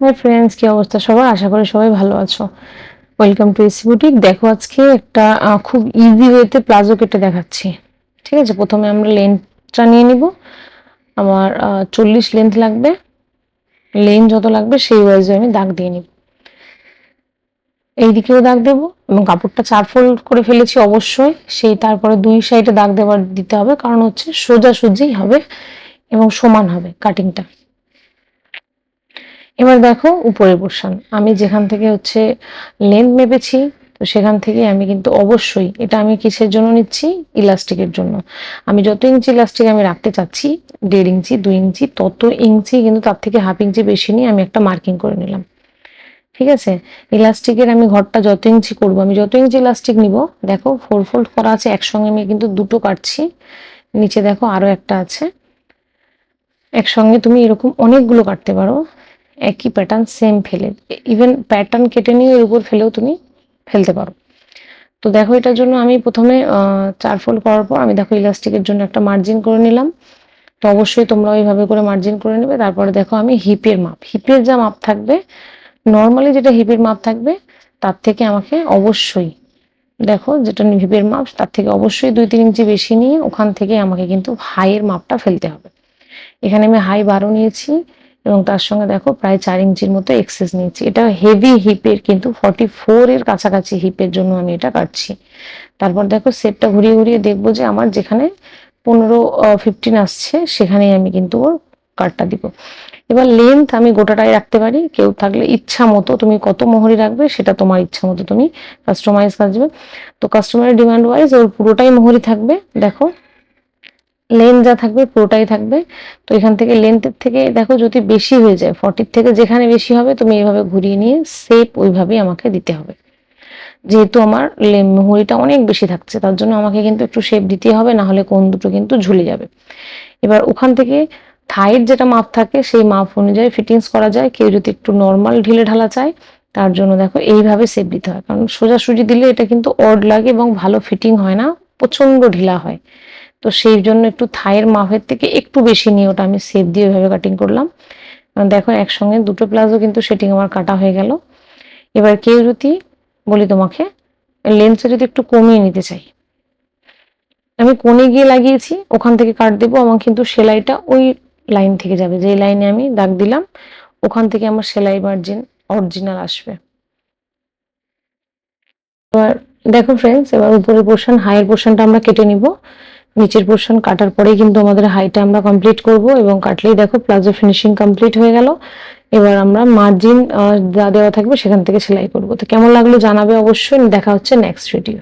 Hi friends কি অবস্থা? সবার আশা করি সবাই ভালো আছো। ওয়েলকাম টু এসি বুটিক দেখো আজকে একটা খুব ইজি ওয়েতে প্লাজো কেটে দেখাচ্ছি। ঠিক আছে? প্রথমে আমরা লেন্থটা নিয়ে নিব। আমার চল্লিশ লেন্থ লাগবে। লেন্থ যত লাগবে, সেই ওয়াইজে আমি দাগ দিয়ে নিব। এই দিকেও দাগ দেবো এবং কাপড়টা চার ফোল্ড করে ফেলেছি অবশ্যই। সেই তারপরে দুই সাইডে দাগ দেওয়ার দিতে হবে। কারণ হচ্ছে সোজাসুজি হবে এবং সমান হবে কাটিংটা এবার দেখো উপরে বসান। আমি যেখান থেকে হচ্ছে লেন্থ মেপেছি, তো সেখান থেকে আমি কিন্তু অবশ্যই এটা আমি কিসের জন্য নিচ্ছি? ইলাস্টিকের জন্য। আমি যত ইঞ্চি ইলাস্টিক আমি রাখতে চাচ্ছি, দেড় ইঞ্চি, দুই ইঞ্চি, তত ইঞ্চি কিন্তু তার থেকে হাফ ইঞ্চি বেশি নিয়ে আমি একটা মার্কিং করে নিলাম। ঠিক আছে? ইলাস্টিকের আমি ঘরটা যত ইঞ্চি করব, আমি যত ইঞ্চি ইলাস্টিক নিব, দেখো ফোর ফোল্ড করা আছে, একসঙ্গে আমি কিন্তু দুটো কাটছি। নিচে দেখো আরও একটা আছে। একসঙ্গে তুমি এরকম অনেকগুলো কাটতে পারো। একই প্যাটার্ন সেম ফেলে ইভেন প্যাটার্ন কেটে নিয়ে এর উপর ফেলেও তুমি ফেলতে পারো। তো দেখো, এটার জন্য আমি প্রথমে চার ফোল্ড করার পর আমি দেখো ইলাস্টিকের জন্য একটা মার্জিন করে নিলাম। তো অবশ্যই তোমরা ওইভাবে করে মার্জিন করে নেবে। তারপরে দেখো আমি হিপের মাপ। হিপের যা মাপ থাকবে নর্মালি যেটা হিপের মাপ থাকবে, তার থেকে আমাকে অবশ্যই, দেখো যেটা হিপের মাপ, তার থেকে অবশ্যই দুই তিন ইঞ্চি বেশি নিয়ে ওখান থেকে আমাকে কিন্তু হাইয়ের মাপটা ফেলতে হবে। এখানে আমি হাই বারো নিয়েছি। এবং তার সঙ্গে দেখো প্রায় চার ইঞ্চির মতো এক্সেস নিয়েছি। এটা হেভি হিপের কিন্তু ফর্টি ফোর এর কাছাকাছি হিপের জন্য আমি এটা কাটছি। তারপর দেখো সেটটা ঘুরিয়ে ঘুরিয়ে দেখব যে আমার যেখানে পনেরো ফিফটিন আসছে, সেখানেই আমি কিন্তু ওর কাটটা দিব। এবার লেন্থ আমি গোটাটাই রাখতে পারি। কেউ থাকলে ইচ্ছা মতো তুমি কত মোহরি রাখবে সেটা তোমার ইচ্ছা মতো তুমি কাস্টমাইজ কাজবে তো কাস্টমারের ডিমান্ড ওয়াইজ ওর পুরোটাই মোহরি থাকবে। দেখো লেন্থ যা থাকবে, পুরোটাই থাকবে। তো এখান থেকে লেন্থের থেকে, দেখো যদি বেশি হয়ে যায় ফর্টির থেকে যেখানে বেশি হবে, তুমি এইভাবে ঘুরিয়ে নিয়ে সেপ ওইভাবেই আমাকে দিতে হবে। যেহেতু আমার মুহুরিটা অনেক বেশি থাকছে, তার জন্য আমাকে কিন্তু একটু শেপ দিতে হবে না হলে কোন দুটো কিন্তু ঝুলে যাবে। এবার ওখান থেকে থাইয়ের যেটা মাপ থাকে, সেই মাপ অনুযায়ী ফিটিংস করা যায়। কেউ যদি একটু নর্মাল ঢিলে ঢালা চায়, তার জন্য দেখো এইভাবে শেপ দিতে হয়। কারণ সোজাসুজি দিলে এটা কিন্তু অড লাগে এবং ভালো ফিটিং হয় না প্রচণ্ড ঢিলা হয়। তো সেই জন্য একটু থায়ের মাপের থেকে একটু বেশি নিয়ে ওটা আমি সেপ দিয়ে ওইভাবে কাটিং করলাম। দেখো একসঙ্গে দুটো প্লাজো কিন্তু সেটিং আমার কাটা হয়ে গেল। এবার কেউ যদি, বলি তোমাকে লেন্সটা যদি একটু কমিয়ে নিতে চাই। আমি কোণে গিয়ে লাগিয়েছি, ওখান থেকে কাট দেবো, আমার কিন্তু সেলাইটা ওই লাইন থেকে যাবে। যেই লাইনে আমি দাগ দিলাম, ওখান থেকে আমার সেলাই মার্জিন অরিজিনাল আসবে। এবার দেখো ফ্রেন্ডস এবার উপরের পোর্শন হাইয়ের পোর্শনটা আমরা কেটে নিব। নিচের পোর্শন কাটার পরেই কিন্তু আমাদের হাইটা আমরা কমপ্লিট করব এবং কাটলেই দেখো প্লাজো ফিনিশিং কমপ্লিট হয়ে গেল। এবার আমরা মার্জিন যা দেওয়া থাকবে সেখান থেকে সেলাই করব। তো কেমন লাগল জানাবে অবশ্যই। দেখা হচ্ছে নেক্সট ভিডিও